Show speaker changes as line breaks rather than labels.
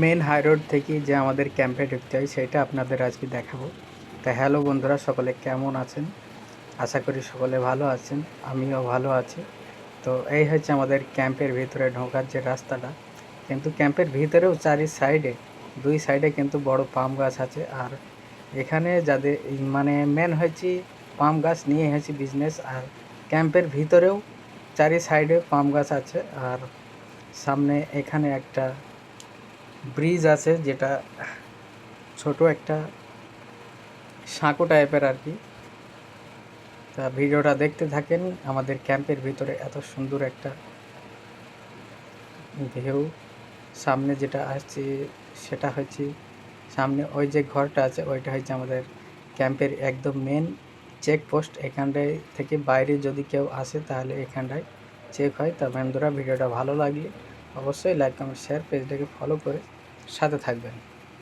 Main high road থেকে যে আমাদের ক্যাম্পে ঢুকতে হয়, সেটা আপনাদের আজকে দেখাবো। তা হ্যালো বন্ধুরা, সকলে কেমন আছেন? আশা করি সকলে ভালো আছেন, আমিও ভালো আছি। তো এই হচ্ছে আমাদের ক্যাম্পের ভিতরে ঢোকার যে রাস্তাটা। কিন্তু ক্যাম্পের ভিতরেও চারি সাইডে দুই সাইডে কিন্তু বড় পাম গাছ আছে। আর এখানে যাদের মানে মেন হয়েছি পাম গাছ নিয়ে হয়েছি বিজনেস আর ক্যাম্পের ভিতরেও চারি সাইডে পাম গাছ আছে। আর সামনে এখানে একটা ব্রিজ আছে যেটা ছোট একটা সাঁকো টাইপের আর কি। তা ভিডিওটা দেখতে থাকেন, আমাদের ক্যাম্পের ভিতরে এত সুন্দর একটা ভিউ। সামনে যেটা আসছে সেটা হচ্ছে সামনে ওই যে ঘরটা আছে, ওইটা হচ্ছে আমাদের ক্যাম্পের একদম মেন চেকপোস্ট এখানটায় থেকে বাইরে যদি কেউ আসে তাহলে এখানটায় চেক হয়। তা বন্ধুরা, ভিডিওটা ভালো লাগলে অবশ্যই লাইক কমেন্ট শেয়ার পেজটাকে ফলো করে সাথে থাকবেন